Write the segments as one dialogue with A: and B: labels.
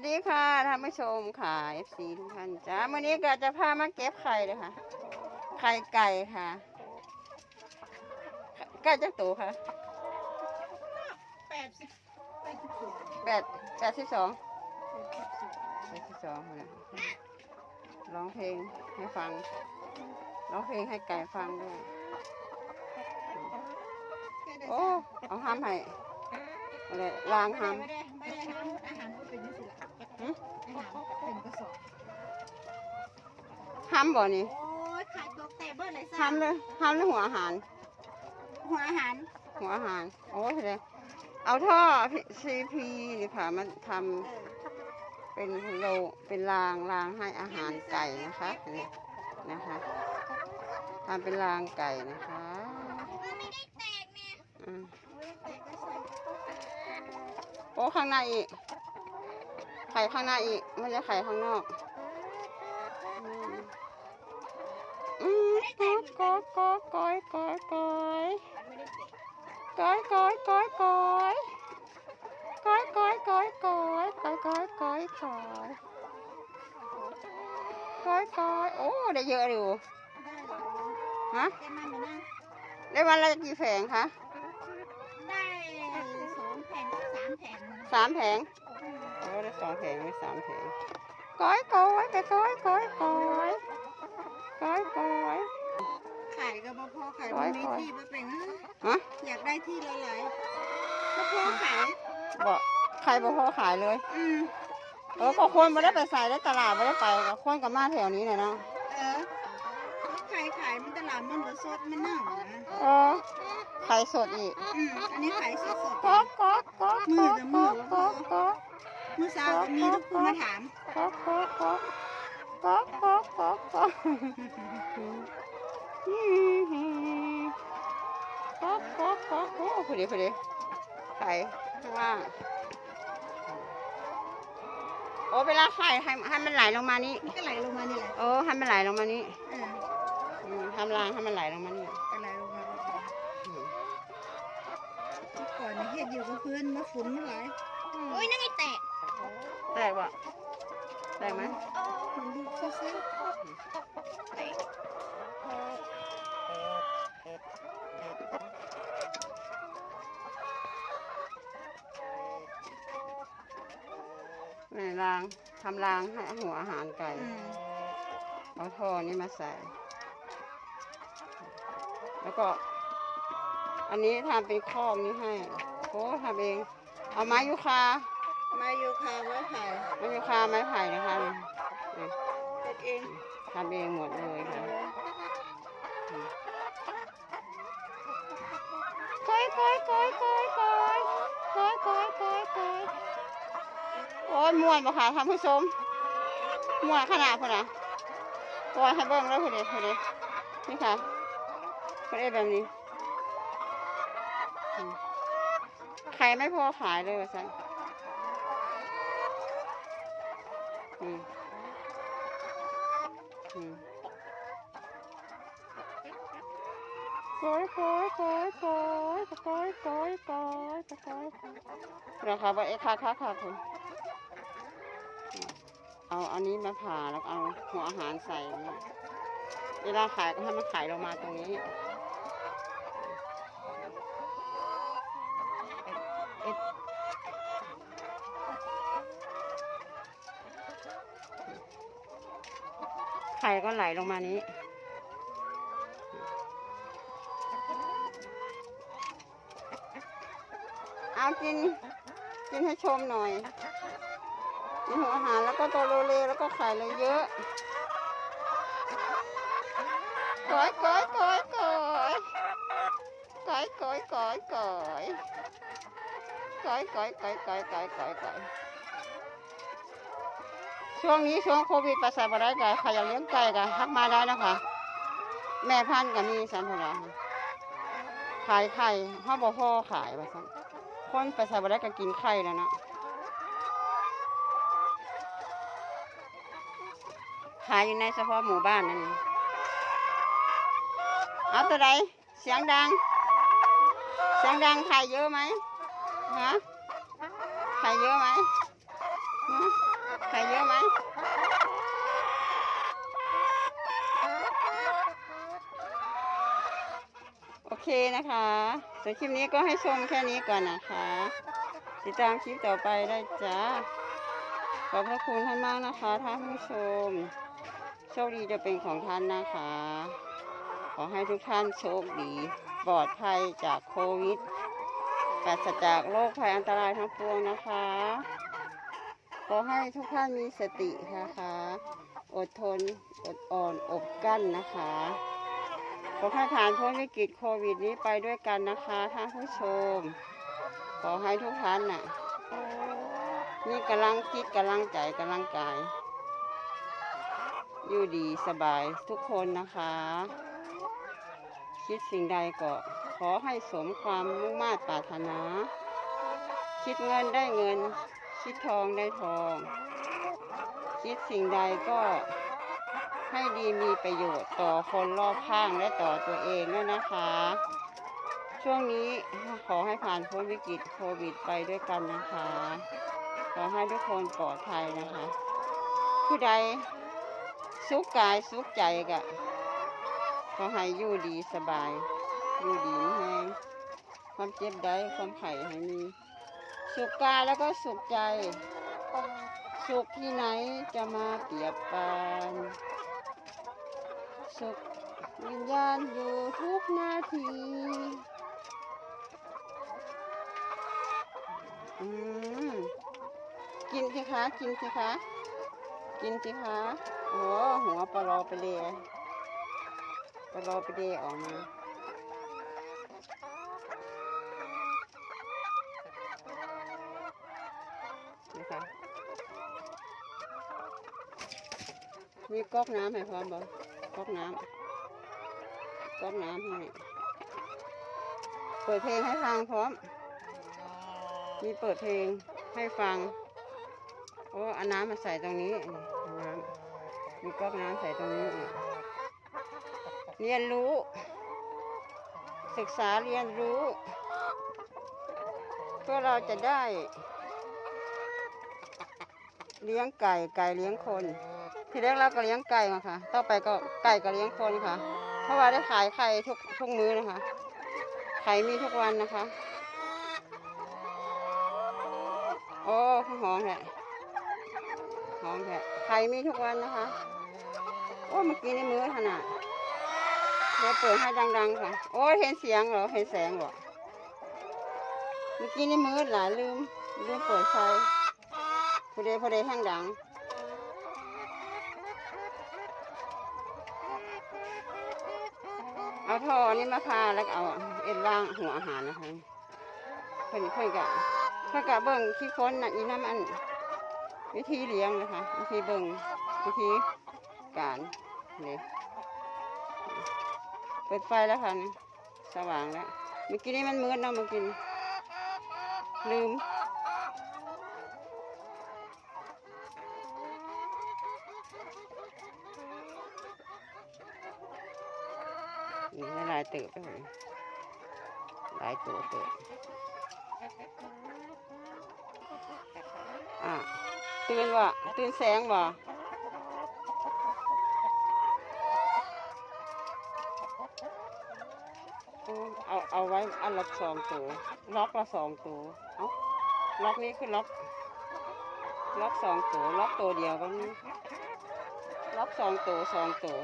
A: วัสดีค่ะท่านผู้ชมค่ะ FC ทุกท่านจ้าวันนี้ก็จะพามาเก็บไข่เลยค่ะ ไข่ไก่ค่ะไก่จักตัวค่ะ
B: แปดสิบแปดสิบสอง
A: แปดแปดสิบสองแปดสิบสองนะร้องเพลงให้ฟัง ร้องเพลงให้ไก่ฟังด้วย โอ้ เอาห้ามให้อะไรล้างห้าม
B: ไม่ได้ไม่ได้ห้ามอาหาร อาหารเป็นกระสอบ
A: ห้ามบ่นี่
B: โอ้ยขายตัวแต่เบิร์ดเลย
A: ห้ามเลยห้ามเลยหัวอาหาร
B: หัวอาหาร
A: หัวอาหาร โอ้ยเลยเอาท่อซีพีนี่ค่ะมาทำเป็นโลเป็นรางรางให้อาหารไก่นะคะนี่นะคะทำเป็นรางไก่นะคะอืมโอ้ข้างในอีกไข่ข้างในอีกไม่ใช่ไข่ข้างนอกอืมอืมกอยกอยกอยกอยกอยกอยกอยกอยกอยกอยกอยกอยกอยกอยกอยกอยกอยกอยกอยโอ้ได้เยอะอยู่ฮะ
B: แกมันมานั่ง
A: ได้วันละกี่แผงคะ
B: ได้สองแผ่นสามแผ่น
A: สามแผงโอ้ได้ สองแผงไม่สามแผงก้อยก้อยแต่ก้อยก้อยก้อยก้อยก้อย
B: ขายก็บ่พอขายบ่มีที่มาเป็น
A: ฮะ
B: อยากได้ที่หลายๆบ่พอขาย
A: บ่ขายบ่พอขายเลย
B: อืม
A: เออก็ควรมาได้ไปใส่ได้ตลาดมาได้ไปก็ควรกับมาแถวนี้เลยนะ
B: เออขายขายมันตลาดมันสดมันน่านะ
A: เออขายสดอีก
B: อืมอันนี้ขายสด
A: สดก๊อกก๊อกก๊
B: อ
A: ก
B: มือ
A: จก๊อกก๊อก
B: เมื่อเช้ามีทุกคนมาถาม
A: พอดีพอดีไข่ข้างล่างโอ้เวลาไข่ให้ให้มันไหลลงมานี่
B: มันก็ไหลลงมานี่แหละ
A: โอ้ให้มันไหลลงมานี่
B: เออ
A: อืมทำรางให้มันไหลลงมานี่
B: ก็ไหลลงมา
A: อืม
B: ก่อนเฮ็ดอยู่กับเพื่อนมาฝุ่นไม่ไหลอืม โอ้ยนั่นไงแต
A: ก ตกวะแตกไหม
B: มันดูซื่อ
A: นี่รางทำรางให้หัวอาหารไก่เอาทอนี้มาใส่ แล้วก็ อันนี้ทำเป็นคอกนี้ให้โอ้ทำเอง เอาไม้ยูคา
B: มาอยู่คาไว้ขาย
A: ไม้ยูคาไม้ไผ่นะคะนี่นี่
B: เฮ็ดเอง
A: ทำเองหมดเลยค่ะก้อยก้อยก้อยก้อยก้อยก้อยก้อยก้อยก้อยโอ้ยม่วนปะค่ะท่านผู้ชมม่วนขนาดพอนะปล่อยให้เบิ้งแล้วพอดีพอดีนี่ค่ะพอดีแบบนี้อืมใครไม่พอขายเลยว่าซันอืมอืมก้ อยก้อยก้อยก้อยก้อยก้อยก้อยก้อยราคาว่าเอ๊ะค่ะค่ะค่ะคุณเอาอันนี้มาผ่าแล้วเอาหัวอาหารใส่นี่เวลาขายก็ให้มันขายลงมาตรงนี้ไข่ก็ไหลลงมานี้ เอากิน กินให้ชมหน่อยมีหัวอาหารแล้วก็โตโรเลแล้วก็ไข่เลยเยอะก้อยก้อยก้อยก้อยก้อยก้อยก้อยก้อยก้อยก้อยก้อยก้อยก้อยก้อยก้อยช่วงนี้ช่วงโควิดไปใส่บ่ได้กันใครอยากเลี้ยงไก่กันทักมาได้นะคะ แม่พันธุ์ก็มีสันพราขายไข่ห้าบ่พ่อขายว่าสัน คนไปใส่บได้ก็กินไข่แล้วนะขายอยู่ในเฉพาะหมู่บ้านนั่นเอาตัวใดเสียงดัง เสียงดังไข่เยอะไหมฮะไข่เยอะไหมเนอะไหม เคนะคะส่วนคลิปนี้ก็ให้ชมแค่นี้ก่อนนะคะ ติดตามคลิปต่อไปได้จ้าขอบพระคุณท่านมากนะคะท่านผู้ชม โชคดีจะเป็นของท่านนะคะ ขอให้ทุกท่านโชคดี ปลอดภัยจากโควิดปราศจากโรคภัยอันตรายทั้งปวงนะคะ ขอให้ทุกท่านมีสตินะคะ อดทนอดอ่อนอบกั้นนะคะ ขอให้ผ่านพ้นวิกฤตโควิดนี้ไปด้วยกันนะคะท่านผู้ชม ขอให้ทุกท่านน่ะมีกำลังคิดกำลังใจกำลังกาย อยู่ดีสบายทุกคนนะคะ คิดสิ่งใดก็ขอให้สมความมุ่งมา่ปรารถนา คิดเงินได้เงิน คิดทองได้ทอง คิดสิ่งใดก็ ให้ดีมีประโยชน์ต่อคนรอบข้างและต่อตัวเองด้วยนะคะ ช่วงนี้ขอให้ผ่านพ้นวิกฤตโควิดไปด้วยกันนะคะ ขอให้ทุกคนปลอดภัยนะคะ ผู้ใดสุขกายสุขใจกะขอให้อยู่ดีสบาย อยู่ดีไม่แห้งความเจ็บได้ความไข่ให้มีสุขกายแล้วก็สุขใจ สุขที่ไหนจะมาเปรียบปาน สุขวิญญาณอยู่ทุกนาทีอืมกินสิคะ กินสิคะ กินสิคะ โอ้หัวปลาโลไปเลยปลาโลไปเลยออกมานะคะมีก๊อกน้ำให้พร้อมบ่ก๊อกน้ำ ก๊อกน้ำให้เปิดเพลงให้ฟังพร้อม มีเปิดเพลงให้ฟัง โอ้เอาน้ำมาใส่ตรงนี้น้ำมีก๊อกน้ำใส่ตรงนี้อีกเรียนรู้ ศึกษาเรียนรู้ เพื่อเราจะได้ เลี้ยงไก่ไก่เลี้ยงคน ทีแรกเราก็เลี้ยงไก่มาค่ะ ต่อไปก็ไก่ก็เลี้ยงคนค่ะ เพราะว่าได้ขายไข่ทุกทุกมื้อนะคะ ไข่มีทุกวันนะคะ โอ้หอมแท้หอมแท้ไข่มีทุกวันนะคะ โอ้เมื่อกี้ในมือขนาดเดี๋ยวเปิดให้ดัง ๆ ค่ะ โอ้เห็นเสียงเหรอ เห็นแสงเหรอ เมื่อกี้ในมือหลายลืมลืมเปิดไฟพอดีพอดีแห้งดัง เอา ท่อนี้มาพาแล้วก็เอาเอ็นล่างหัวอาหารนะคะเพิ่นเพิ่นกะเพิ่นกะเบิ่งขี้ค้นน่ะอีน้ำอัน วิธีเลี้ยงนะคะ วิธีเบิ่งวิธีการเลยเปิดไฟแล้วค่ะสว่างแล้วเมื่อกี้นี้มันมืดเนาะเมื่อกี้ลืม นี่หลาย เติบไปหมดหลายตัวเติบอะตื่นวะตื่นแสงวะเอาเอาไว้อันละสองตัวล็อกละสองตัวเอาล็อกนี้คือล็อกล็อกสองตัวล็อกตัวเดียวก็มีล็อกสองตัวสองตัว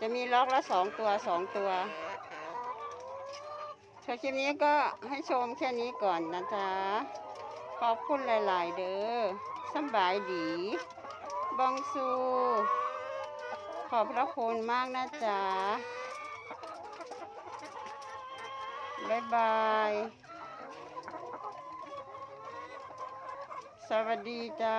A: จะมีล็อกละสองตัวสองตัวชมคลิปนี้ก็ให้ชมแค่นี้ก่อนนะจ๊ะ ขอบคุณหลาย ๆ เด้อสบายดี บองซู ขอบพระคุณมากนะจ๊ะ บ๊ายบาย สวัสดีจ้า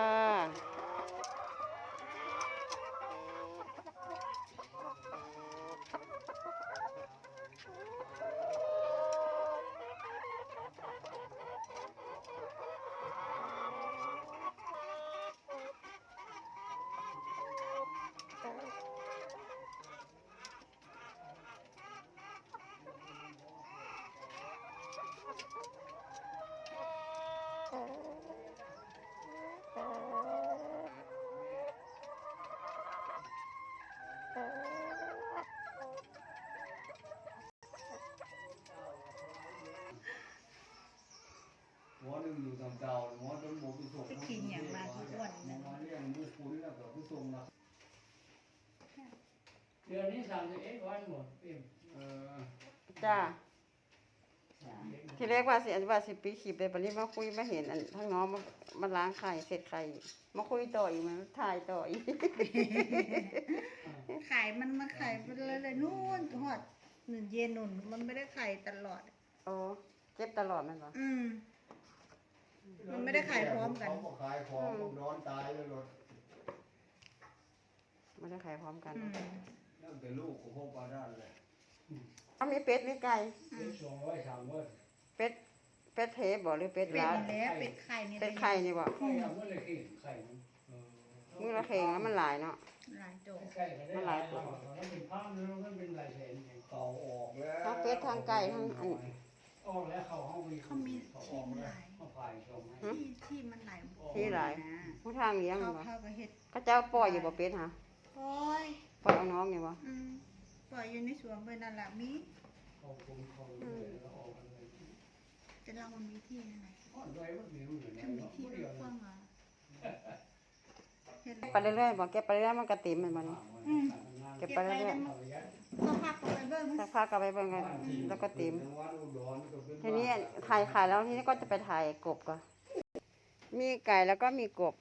C: เก่าหมอต้นหมูไปส่ง
B: ไปกินอย่างมาทุกวัน
C: หม
B: นะ
C: อมาเลี้ยงหมูคุ้นแล้วก็ผู้ส่งละ
D: เดือนนี้สามสิบเอ็ดวันหมดเต็ม
C: เออ
A: จ้า
D: สามสิบเอ็ดวัน
A: ทีแรกว่าสิอันว่าสิปีขีบเลยปนี้มาคุยมาเห็นอันทั้งน้องมามาล้างไข่เสร็จไข่มาคุยต่ออีกมันถ่ายต่ออีก
B: ขายมันมาขายไปเลยเลยนู่นหอดหนึ่งเย็นนุ่นมันไม่ได้ขายตลอด
A: โอ้เก็บตลอดแมันบ่
B: อืม มันไม่ได้ขายพร้อมกัน
C: เขาก็ขายของก็นอนตายเลยรถ
A: ไม่ได้ขายพร้อมกัน
B: อืม
C: นั่นแต่ลูกของพ่อปลาด้านเลย
A: เอามีเป็ดมีไก่
D: เป็นสองร้อยสามวัน
A: เป็ด เป็ดเทปบ่หรือเป็ด
B: เป็ด
A: ลาว
B: นี่แหละเป็ดไข่นี่แหละ
A: เป็ดไข่นี่บ่
D: ไข่เอาเมื่อไรขี้ไข่มันเออ
A: มือละเข่งแล้วมันหลายเนาะ
B: หลายโจ
D: ไข่ก็ได้หลายตัวแล้วเป็นพันแล้วมันเป็นหลายแสนเอง
C: เขาออกแล้ว
A: ทั้งเป็ดทั้งไก่ทั้งอัน
D: ออกแล้วเขาห้องมี
B: เขามี
D: เขา
B: ที่
D: ออก
B: มัน
D: แล้
B: ห
D: ว
B: ลาย
D: เขาฝ่ายส่งให้
B: ที่ที่มันหลาย
A: ที่หลาย
B: นะ
A: ผู้ทางเลี้ยง
B: เขา
A: บ่
B: เขาก็เฮ็ด
A: เขาเจ้าปล่อยอยู่บ่เป็ดฮะ
B: โอ้ย
A: ปล่อยเอาน้องนี่บ่
B: อืมปล่อยอยู่ในสวนเบอร์นั่นแหละมี
D: เขาคงเขาเลยแล้วออกกันเลย
B: แต่เรามันมีที่อะไร
D: อ่อนด้วยมันมีอยู่ใน
B: ถ้ามี
D: เนาะ
B: ที่
D: เดียว
B: กว้างอะเฮ็ด
A: ไปเรื่อยๆบ่เก็บไปเรื่อยๆมันก็ติ่มแมันบ่นี่ เก็บไปเรื่อย
B: ก็ พักเอาไปเบิ่ง
A: สักพักก็ไปเบิ่งกันแล้วก็ติ่ม
C: จังหวัดอุดรก็เป็น
A: ทีนี้ถ่ายขายแล้วทีนี้ก็จะไปถ่ายกบก่อนมีไก่แล้วก็มีกบ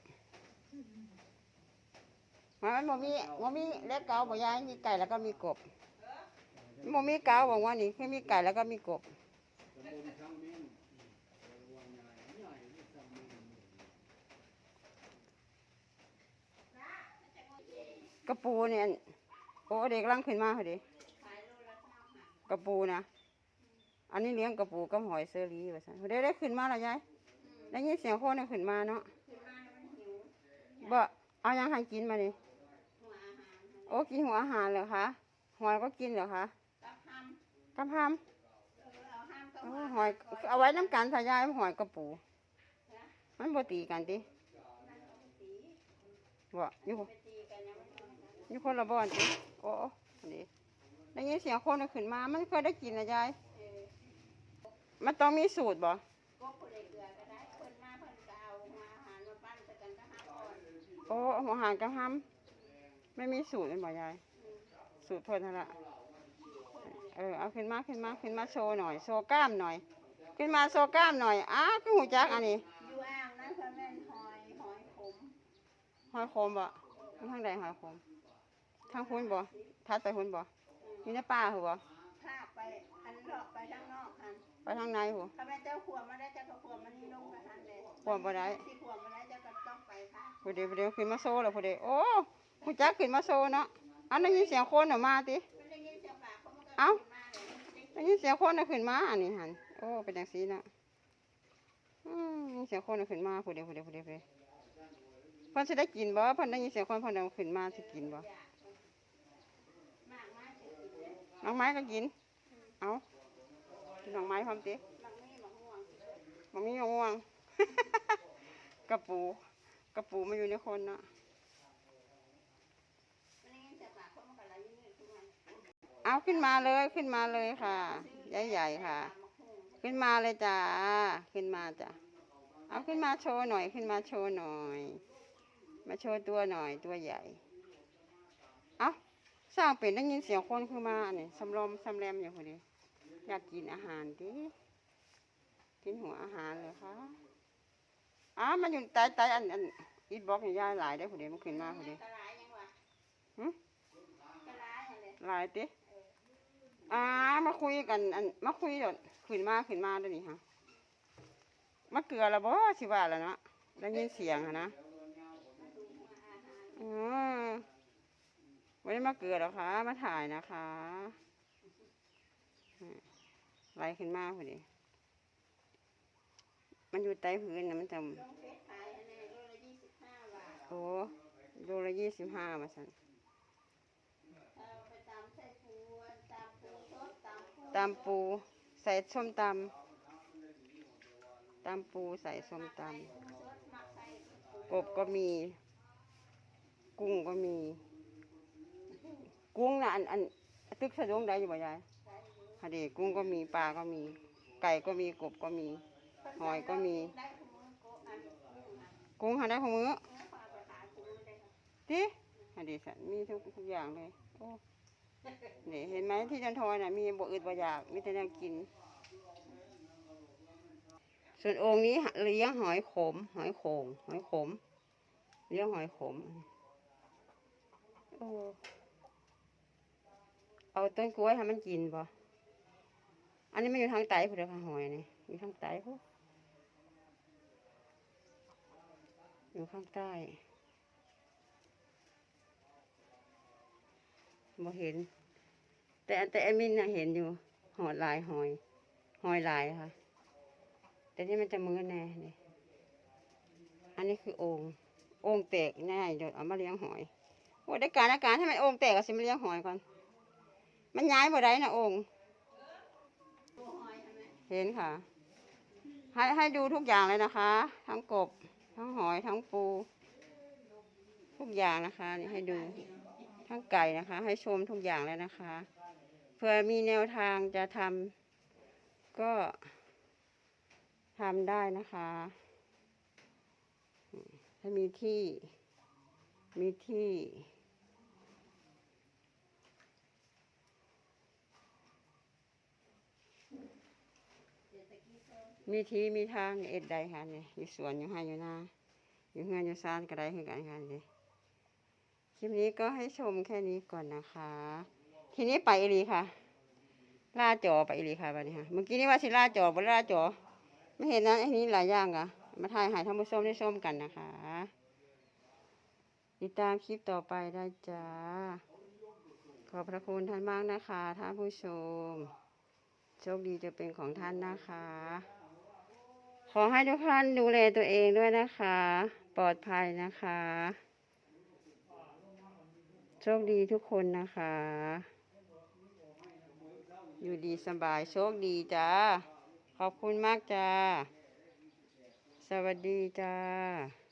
A: มันบ่มีบ่มีเล็กเกาบ่ยายมีไก่แล้วก็มีกบบ่มีเกาบอกว่านี่คือมีไก่แล้วก็มีกบ
C: ตำบลช่างมิ้นวังใหญ่ใหญ่ที่ช่างมิ้น
A: กระปูเนี่ย โอ้เด็กกำลังขึ้นมาพอดีกระปูนะอันนี้เลี้ยงกระปูกับหอยเซอรี่ว่าซั่นเดี๋ยวได้ขึ้นมาแล้วยายได้ยินเสียงคนน่ะขึ้นมาเนาะบ่เอายังให้กินมานี่โอ้กินหัวอาหารเหรอคะหอยก็กินเหรอคะกับหำโอ้หอยเอาไว้น้ำกันทายายหอยกระปูมันบ่ตีกันติบ่อยู่ อยู่คนละบ่อนจิโอ้อันนี้ได้ยินเสียงคนน่ะขึ้นมา มันเคยได้กินนะยาย มันต้องมีสูตรบ่
E: ก็ผู้ใดเกลือก็ได้เพิ่นมาเพิ่นก็เอาหัวอาหารมาปั้นใส่กันก็ห้าอ่อน
A: โอ้หัวหางกับห้ำไม่มีสูตรเป็นบ่ยาย สูตรเพิ่นนั่นละเออเอาขึ้นมาขึ้นมาขึ้นมาโชว์หน่อย โชว์กล้ามหน่อย ขึ้นมาโชว์กล้ามหน่อยอ้าวคือหูจักอันนี้
E: อยู่อ่างนั้นเพิ่นแม่นหอยหอยขม
A: หอยโคมบ่มันทางใดหอยโคม ทางคุณบ่ทัดไปคุณบ่อยู่ในป่าหัวบ่
E: พาไปอันเลาะไปข้างนอกหัน
A: ไปทางในหัว
E: ถ้าแม่เจ้าขวบมาได้เจ้าก็ขวบมันนี่ลงไปหันเลย
A: ขวบบ่ได้
E: ที่ขวบมาได้เจ้าก็ต้องไปค่ะ
A: ผู้เดียวผู้เดียวขึ้นมาโซ่แล้วผู้เดียวโอ้ผู้จักขึ้นมาโซ่เนาะอันนั้นยินเสียงคนออกมาติ
E: มันได้ยินเสียงปากเขามันก็
A: เอ้า
E: ขึ้นมาเลย
A: ได้ยินเสียงคนน่ะขึ้นมาอันนี้หันโอ้เป็นจังซี่น่ะอืมยินเสียงคนน่ะขึ้นมาผู้เดียวผู้เดียวผู้เดียวผู้เดียวเพิ่นสิได้กินบ่เพิ่นได้ยินเสียงคนเพิ่นเอาขึ้นมาสิกินบ่
E: มากมากสิกิ นเลย
A: น้องไม้ก็กิน เอากินน้องไม้พร้อมติ
E: บางนี่บางห่วง
A: บ่มีมะม่วง กระปูกระปูมาอยู่ในคนเนาะ
E: มันได้ยินเสียงปากเขามันก็ไหลยืดทุกวัน
A: เอาขึ้นมาเลยขึ้นมาเลยค่ะ ใหญ่ๆค่ะ ขึ้นมาเลยจ้าขึ้นมาจ้ะเอาขึ้นมาโชว์หน่อยขึ้นมาโชว์หน่อย มาโชว์ตัวหน่อยตัวใหญ่เอา สร้างเป็นได้ยินเสียงคนคือมาเนี่ยสำรอมสำแรมอยู่พอดีอยากกินอาหารดิกินหัวอาหารเลยค่ะอ้าวมันอยู่ใต้ใต้อันอันอีทบล็อกนี่ย่าหลายได้อพอดีมันขึ้นมาพอดี
E: กระไรยังวะ
A: หึ
E: กระไรอะไร
A: หลายติอ่ามาคุยกันอันมาคุยเดี๋ยวขึ้นมาขึ้นมาเดี๋ยวนี้ฮะมาเกลือแล้วบ่สิว่าแล้วเนาะได้ยินเสียงอะนะอื มวันนี้มาเกลือแล้วค่ะมาถ่ายนะคะอืมไหลขึ้นมาพอดี มันอยู่ใต้พื้นนะมันจะ
E: ลงเฟซขายอันนี้โลละยี่สิบห้าบาท
A: โอ้โลละยี่สิบห้ามาสัน
E: เอาไปตำใส่ปูตำปูสดตำปู
A: ตามปูใส่ส้มตำตามปูใส่ส้มต
E: สดหมักใส่ำปู
A: กบก็มี กุ้งก็มี กุ้งนะอันอันตึกสะดงได้อยู่บ่ยายฮะเดกุ้งก็มีปลาก็มี ไก่ก็มีกบก็มี หอยก็มี
E: กุ้
A: งหาได้ของมือดิอันนี้สันมีทุกทุกอย่างเลยโอ้นี่เห็นไหมที่จันทอยน่ะมีบ่อึดบ่อยากมีแต่แนวกิน ส่วนองค์นี้เลี้ยงหอยขม หอยโขงหอยขม เลี้ยงหอยขม โอ้ เอาต้นกล้วยให้มันกินบ่อันนี้มันอยู่ทางใต้พุ่นเด้อค่ะหอยนี่อยู่ทางใต้พุ่อยู่ข้างใต้บ่เห็น แต่แต่แอมินน่ะเห็นอยู่หอดลายหอยหอยลายค่ะ แต่นี่มันจะมือแน่เลยอันนี้คือโองค์โองค์แตกแน่เดี๋ยวเอามาเลี้ยงหอยโอ้ได้การอาการถ้มันโองค์แตกก็สิมาเลี้ยงหอยก่อน มันย้ายบ่ได้นะองค์ เห็นค่ะ ให้ให้ดูทุกอย่างเลยนะคะ ทั้งกบ ทั้งหอย ทั้งปู ทุกอย่างนะคะนี่ให้ดู ทั้งไก่นะคะ ให้ชมทุกอย่างเลยนะคะเพื่อมีแนวทางจะทำก็ทำได้นะคะ ถ้ามีที่ มีที่ มีทีมีทางเอ็ดใดค่ะเนี่ยอยู่สวนอยู่ให้อยู่นาอยู่เฮือนอยู่ซานก็ได้คือกันค่ะนี่คลิปนี้ก็ให้ชมแค่นี้ก่อนนะคะ ทีนี้ไปอีหลีค่ะ ล่าจอไปอีหลีค่ะบัดนี้ค่ะ เมื่อกี้นี่ว่าสิล่าจอบนล่าจอ ไม่เห็นนะไอ้นี้หลายอย่างอะมาถ่ายหายท่านผู้ชมได้ชมกันนะคะ ติดตามคลิปต่อไปได้จ้า ขอบพระคุณท่านมากนะคะ ท่านผู้ชม โชคดีจะเป็นของท่านนะคะ อให้ทุกท่านดูแลตัวเองด้วยนะคะ ปลอดภัยนะคะ โชคดีทุกคนนะคะ อยู่ดีสบายโชคดีจ้า ขอบคุณมากจ้า สวัสดีจ้า